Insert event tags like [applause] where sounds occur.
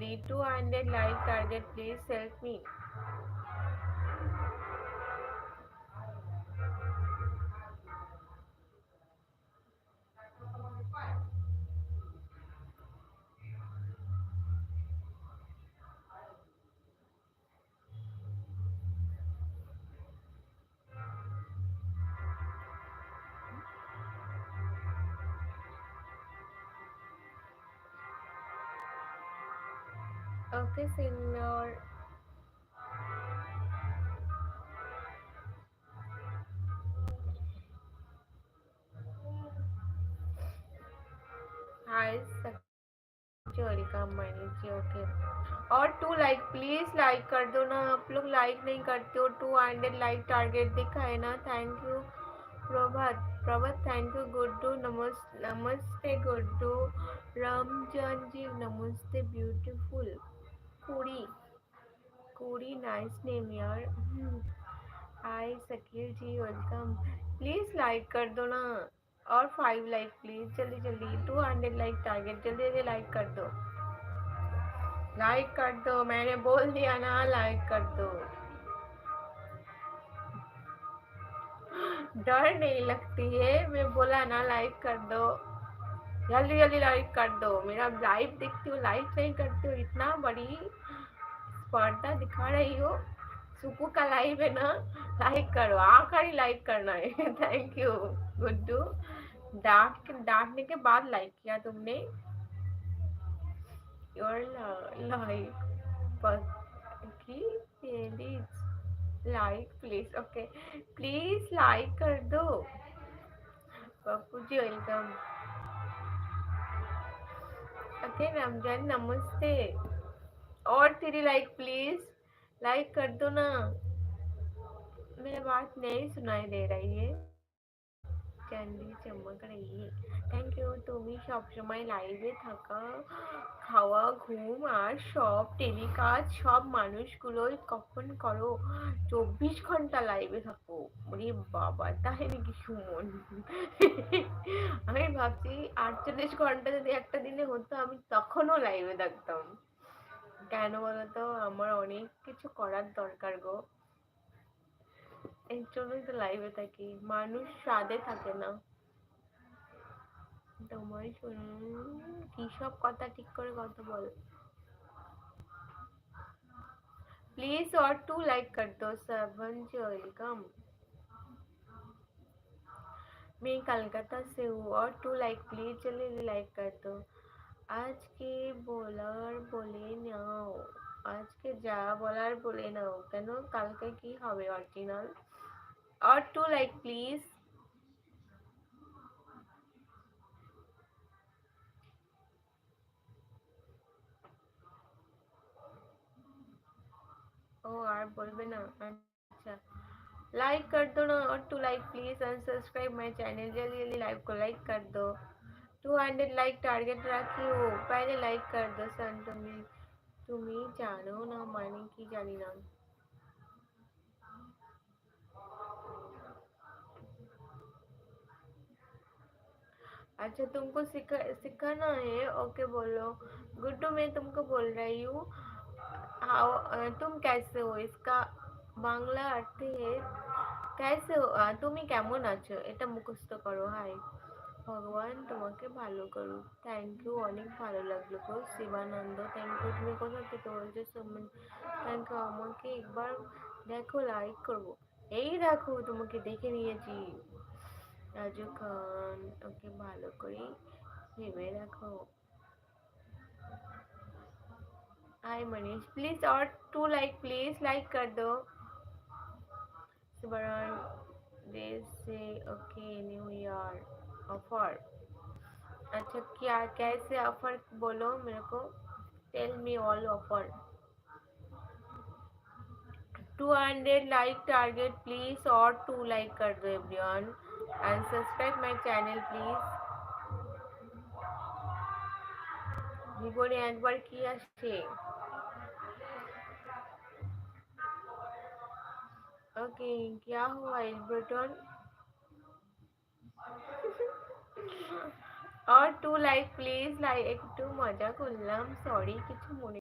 जल्दी two hundred like target please help Okay, senor. Hi, का मैंने जी ओके और टू लाइक प्लीज़ लाइक कर दो ना। आप लोग लाइक नहीं करते हो टू हंड्रेड लाइक टारगेट दिखा है ना। Thank you Prabhat Prabhat thank you Guddu नमस नमस्ते गुड्डू रमज़ान जी नमस्ते ब्यूटीफुल कुड़ी कुड़ी नाइस नेम यार। Hi Shakeel ji welcome please like कर दो ना, और फाइव लाइक प्लीज़ जल्दी जल्दी। टू हंड्रेड लाइक टारगेट जल्दी जल्दी लाइक कर दो। लाइक कर दो, मैंने बोल दिया ना लाइक कर दो। डर नहीं लगती है, मैं बोला ना लाइक कर दो। जल्दी जल्दी लाइक कर दो। मेरा लाइव देखती हूँ लाइक नहीं करती हूँ, इतना बड़ी स्पर्धा दिखा रही हो। सुकू का लाइव है ना। लाइक करो। आकर ही लाइक करना है। [laughs] Thank you Guddu. डांट डांटने के बाद लाइक किया तुमने। Your like please like please okay please like कर दो। पप्पू जी वेलकम ओके रमज़ान नमस्ते। और तेरी लाइक प्लीज लाइक कर दो ना मेरी बात नहीं सुनाई दे रही है कैंडी चमक रही है থ্যাংক ইউ তুমি সবসময় লাইভে থাকা খাওয়া ঘুম আর সব টেলিকাজ সব মানুষগুলোই কখন করো চব্বিশ ঘন্টা লাইভে থাকো ওরে বাবা তাই নাকি সুমন আমি ভাবছি আটচল্লিশ ঘন্টা যদি একটা দিনে হতো আমি তখনও লাইভে থাকতাম কেন বলতো আমার অনেক কিছু করার দরকার গো এর জন্যই তো লাইভে থাকি মানুষ স্বাদে থাকে না তোমার কি সব কথা ঠিক করে কথা বল प्लीज और टू लाइक कर दो सेवन वेलकम मैं कलकत्ता से हूँ और टू लाइक प्लीज चले लाइक कर दो आज के বলার বলে নাও আজকে যা বলার বলে নাও কেন কালকে কি হবে অরিজিনাল और टू लाइक प्लीज ও আর বলবে না আচ্ছা लाइक कर दो ना और to like please and subscribe my channel जल्दी जल्दी लाइव को लाइक कर दो टू हंड्रेड लाइक टारगेट रखी हो पहले लाइक कर दो सन तुम्हें तुम्हें जानो ना माने की जानी ना अच्छा तुमको सिखा सिखाना है ओके बोलो गुड्डू मैं तुमको बोल रही हूँ हाउ तुम कैसे हो इसका বাংলা অর্থে कैसे हो তুমি কেমন আছো এটা মুখস্থ করো হাই ভগবান তোমাকে ভালো করুক থ্যাংক ইউ অনেক ভালো লাগলো গো শিবানন্দ থ্যাংক ইউ তুমি কোথা থেকে বলছো সুমন থ্যাংক ইউ আমাকে একবার দেখো লাইক করবো এই দেখো তোমাকে দেখে নিয়েছি রাজু খান ওকে ভালো করে ভেবে রাখো हाय मनीष प्लीज और टू लाइक प्लीज लाइक कर दो सुबरण देश से ओके न्यू ईयर ऑफर अच्छा क्या कैसे ऑफर बोलो मेरे को tell me all offer 200 like target please और टू लाइक कर दो everyone and subscribe my channel please জীবনে একবার কি আসছে ওকে क्या हुआ इल्बर्टन আর টু লাইক প্লিজ লাইক একটু মজা করলাম সরি কিছু মনে